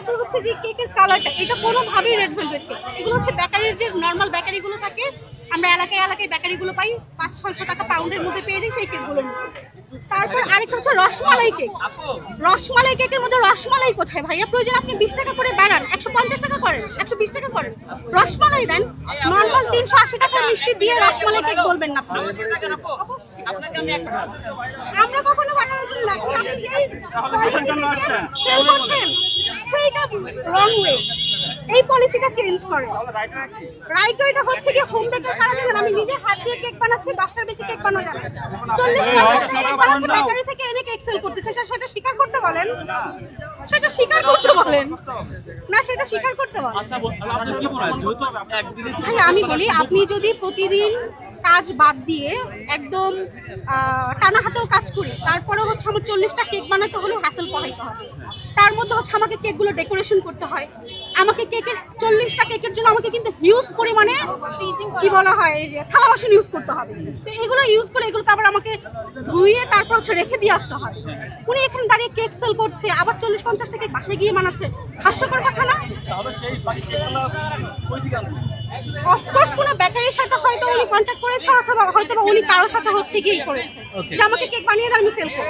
তারপর হচ্ছে যে কেকের কালারটা এটা কোনোভাবেই রেড ভেলভেট কেক এগুলো হচ্ছে বেকারির যে নর্মাল বেকারিগুলো থাকে আমরা এলাকায় এলাকায় বেকারিগুলো পাই পাঁচ ছয়শো টাকা পাউন্ডের মধ্যে পেয়ে যাই সেই কেকগুলো তারপর আরেকটা হচ্ছে রসমালাই কেক। রসমালাই কেকের মধ্যে রসমালাই কোথায় ভাইয়া? প্রয়োজন আপনি বিশ টাকা করে বাড়ান একশো পঞ্চাশ টাকা করেন একশো বিশ টাকা করেন। রসমালাই দেন নর্মাল তিনশো আশি টাকার মিষ্টি দিয়ে রসমালাই কেক বলবেন না আমরা কখনো বানানোর জন্য না আপনি যেই পলিসি রং ওয়ে এই পলিসিটা চেঞ্জ করে। রাইট ওয়েটা হচ্ছে কি হোম বেকার কারা জানেন? আমি নিজে হাত দিয়ে কেক বানাচ্ছি দশটার বেশি কেক বানানো যাবে চল্লিশ পঞ্চাশটা কেক বানাচ্ছি বেকারি থেকে এনে কেক সেল করতেছে। সেটা স্বীকার করতে বলেন। সেটা স্বীকার করতে বলেন। না সেটা স্বীকার করতে বলেন। আচ্ছা আমি বলি আপনি যদি প্রতিদিন কাজ বাদ দিয়ে একদম টানা হাতেও কাজ করি তারপরে হচ্ছে আমার চল্লিশটা কেক বানাতে হলে হ্যাসেল পোহাইতে হবে। তার মধ্যে হচ্ছে আমাকে কেকগুলো ডেকোরেশন করতে হয়। আমাকে কেকের চল্লিশটা কেকের জন্য আমাকে কিন্তু হিউজ পরিমাণে কি বলা হয় এই যে থালা বাসন ইউজ করতে হবে। তো এগুলো ইউজ করে এগুলো আবার আমাকে ধুয়ে তারপর হচ্ছে রেখে দিয়ে আসতে হয়। উনি এখানে দাঁড়িয়ে কেক সেল করছে আবার চল্লিশ পঞ্চাশটা কেক বাসায় গিয়ে বানাচ্ছে। হাস্যকর কথা না? অফকোর্স কোনো বেকারির সাথে হয়তো উনি কন্ট্যাক্ট করেছে অথবা হয়তো বা উনি কারোর সাথে হচ্ছে গিয়ে করেছে। যে আমাকে কেক বানিয়ে দেন আমি সেল করব.